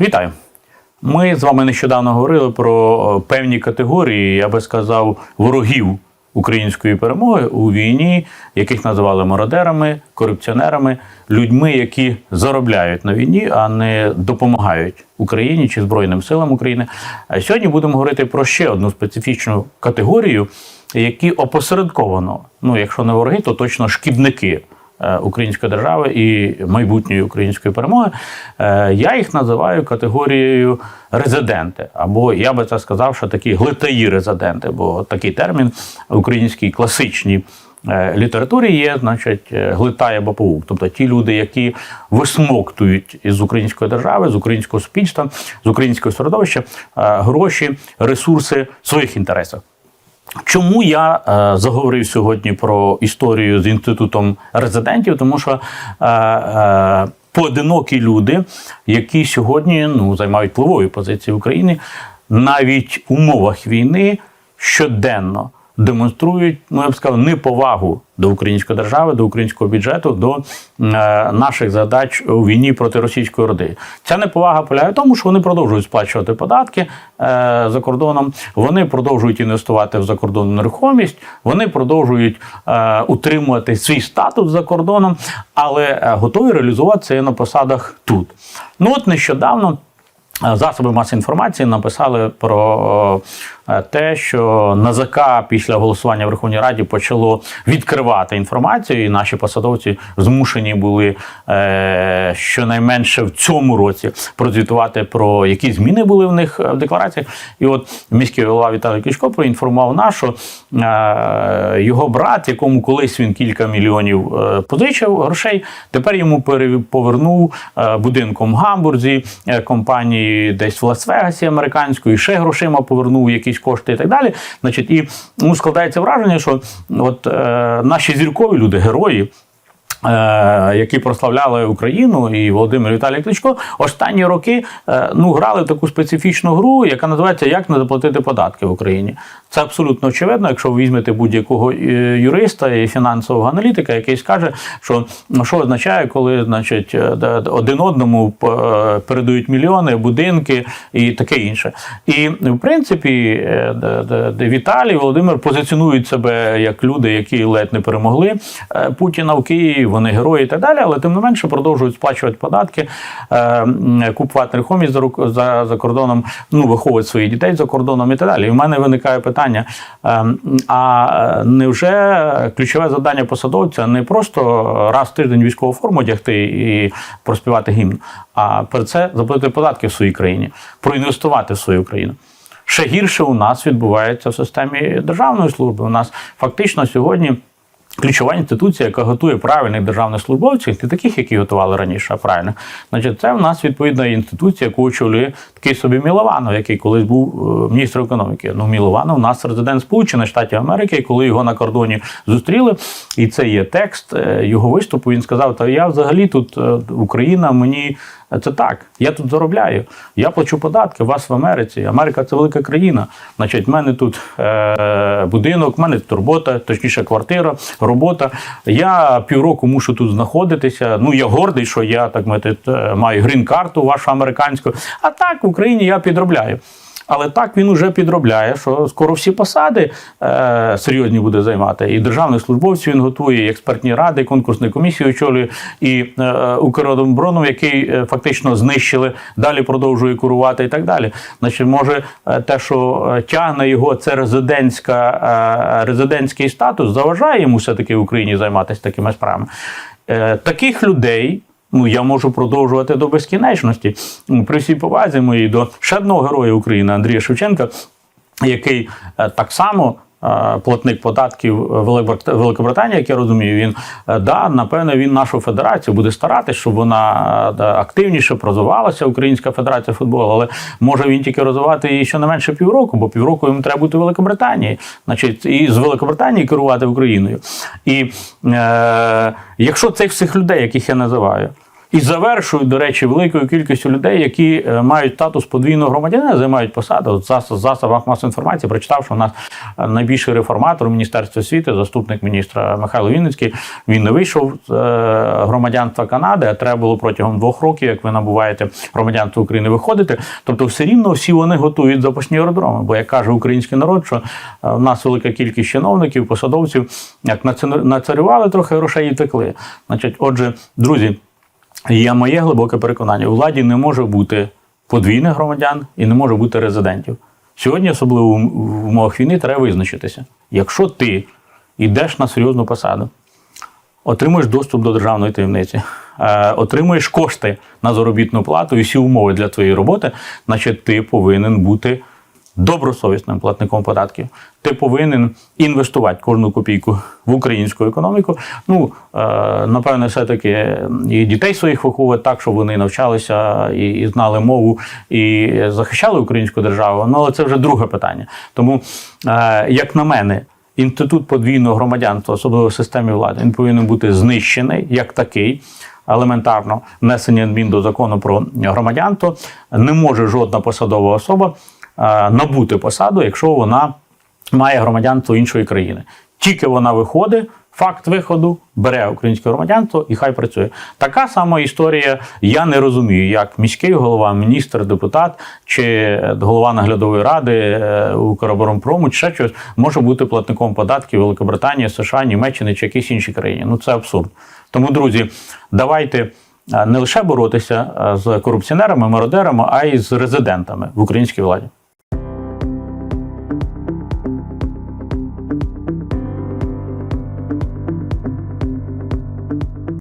Вітаю! Ми з вами нещодавно говорили про е, певні категорії, я би сказав, ворогів української перемоги у війні, яких називали мародерами, корупціонерами, людьми, які заробляють на війні, а не допомагають Україні чи Збройним силам України. А сьогодні будемо говорити про ще одну специфічну категорію, які опосередковано, ну якщо не вороги, то точно шкідники української держави і майбутньої української перемоги. Е, Я їх називаю категорією резиденти, або я би це сказав, що такі глитаї резиденти, бо такий термін в українській класичній е, літературі є, значить, е, глитай або паук. Тобто ті люди, які висмоктують із української держави, з українського суспільства, з українського середовища е, гроші, ресурси в своїх інтересах. Чому я е, заговорив сьогодні про історію з інститутом резидентів? Тому що е, е, поодинокі люди, які сьогодні ну, займають впливові позиції в Україні, навіть в умовах війни щоденно демонструють, ну я б сказав, неповагу до української держави, до українського бюджету, до е, наших задач у війні проти російської орди. Ця неповага полягає в тому, що вони продовжують сплачувати податки е, за кордоном, вони продовжують інвестувати в закордонну нерухомість, вони продовжують е, утримувати свій статус за кордоном, але готові реалізувати це на посадах тут. Ну от нещодавно. Засоби масової інформації написали про те, що НАЗК після голосування в Верховній Раді почало відкривати інформацію, і наші посадовці змушені були е, щонайменше в цьому році прозвітувати про які зміни були в них в деклараціях. І от міський голова Віталій Кличко проінформував нас, що е, його брат, якому колись він кілька мільйонів е, позичив грошей, тепер йому повернув е, будинком в Гамбурзі е, компанії десь в Лас-Вегасі американської, ще грошима повернув якісь кошти і так далі. Значить, і ну, складається враження, що от е, наші зіркові люди, герої. Е, Які прославляли Україну і Володимир Віталій Кличко, останні роки е, ну грали таку специфічну гру, яка називається Як не заплатити податки в Україні. Це абсолютно очевидно, якщо ви візьмете будь-якого е, юриста і фінансового аналітика, який скаже, що ну, що означає, коли значить один одному передають мільйони, будинки і таке інше. І в принципі, Віталій Володимир позиціонують себе як люди, які ледь не перемогли Путіна в Києві, вони герої і так далі, але тим не менше продовжують сплачувати податки, е, купувати нерухомість за, за, за кордоном, ну виховують своїх дітей за кордоном і так далі. І в мене виникає питання: е, а е, невже ключове завдання посадовця не просто раз в тиждень військову форму одягти і проспівати гімн, а перед це заплатити податки в своїй країні, проінвестувати в свою країну? Ще гірше у нас відбувається в системі державної служби. У нас фактично сьогодні. Ключова інституція, яка готує правильних державних службовців, не таких, які готували раніше, а правильних. Значить, це в нас відповідна інституція, яку очолює такий собі Мілованов, який колись був е, міністром економіки. Ну, Мілованов у нас резидент Сполучених Штатів Америки, і коли його на кордоні зустріли, і це є текст е, його виступу. Він сказав: Та я взагалі тут е, Україна, мені це так. Я тут заробляю. Я плачу податки. Вас в Америці. Америка це велика країна. Значить, в мене тут е, будинок, в мене тут робота, точніше, квартира, робота. Я півроку мушу тут знаходитися. Ну я гордий, що я так мати, е, маю грін-карту вашу американську. А так в Україні я підробляю. Але так він уже підробляє, що скоро всі посади е, серйозні буде займати. І державних службовців він готує, і експертні ради, і конкурсні комісії очолює, і е, Укроборонов, який е, фактично знищили, далі продовжує курувати і так далі. Значить, може, е, те, що е, тягне його, це резидентська, е, резидентський статус, заважає йому все-таки в Україні займатися такими справами. Е, таких людей. Ну, я можу продовжувати до безкінечності. Ну, При всій повазі моїй до ще одного героя України Андрія Шевченка, який е, так само. е, Платник податків Великобрит- Великобританії, як я розумію, він е, да, напевне, він нашу федерацію буде старатися, щоб вона да, активніше розвивалася, Українська федерація футболу, але може він тільки розвивати її щонайменше півроку, бо півроку йому треба бути в Великобританії, значить, і з Великобританії керувати Україною. І е, якщо цих всіх людей, яких я називаю, І завершують, до речі, великою кількістю людей, які е, мають статус подвійного громадянина, займають посади. От в засобах масової інформації прочитав, що у нас е, найбільший реформатор у Міністерстві освіти, заступник міністра Михайло Вінницький. Він не вийшов з е, громадянства Канади, а треба було протягом двох років, як ви набуваєте громадянство України, виходити. Тобто, все рівно всі вони готують запашні аеродроми. Бо як каже український народ, що в нас велика кількість чиновників, посадовців, як нацарювали трохи грошей і текли. Значить, отже, друзі. Є моє глибоке переконання: у владі не може бути подвійних громадян і не може бути резидентів. Сьогодні, особливо в умовах війни, треба визначитися. Якщо ти йдеш на серйозну посаду, отримуєш доступ до державної таємниці, е, отримуєш кошти на заробітну плату і всі умови для твоєї роботи, значить ти повинен бути добросовісним платником податків. Ти повинен інвестувати кожну копійку в українську економіку. Ну, е, напевне, все-таки і дітей своїх виховувати так, щоб вони навчалися і, і знали мову, і захищали українську державу. Ну, але це вже друге питання. Тому, е, як на мене, інститут подвійного громадянства, особливо в системі влади, він повинен бути знищений як такий. Елементарно внесення змін до закону про громадянство не може жодна посадова особа набути посаду, якщо вона має громадянство іншої країни. Тільки вона виходить, факт виходу, бере українське громадянство і хай працює. Така сама історія. Я не розумію, як міський голова, міністр, депутат чи голова наглядової ради е, Укроборонпрому, чи ще щось може бути платником податків Великобританії, США, Німеччини чи якійсь іншій країні. Ну це абсурд. Тому, друзі, давайте. е, Не лише боротися е, з корупціонерами, мародерами, а й з резидентами в українській владі.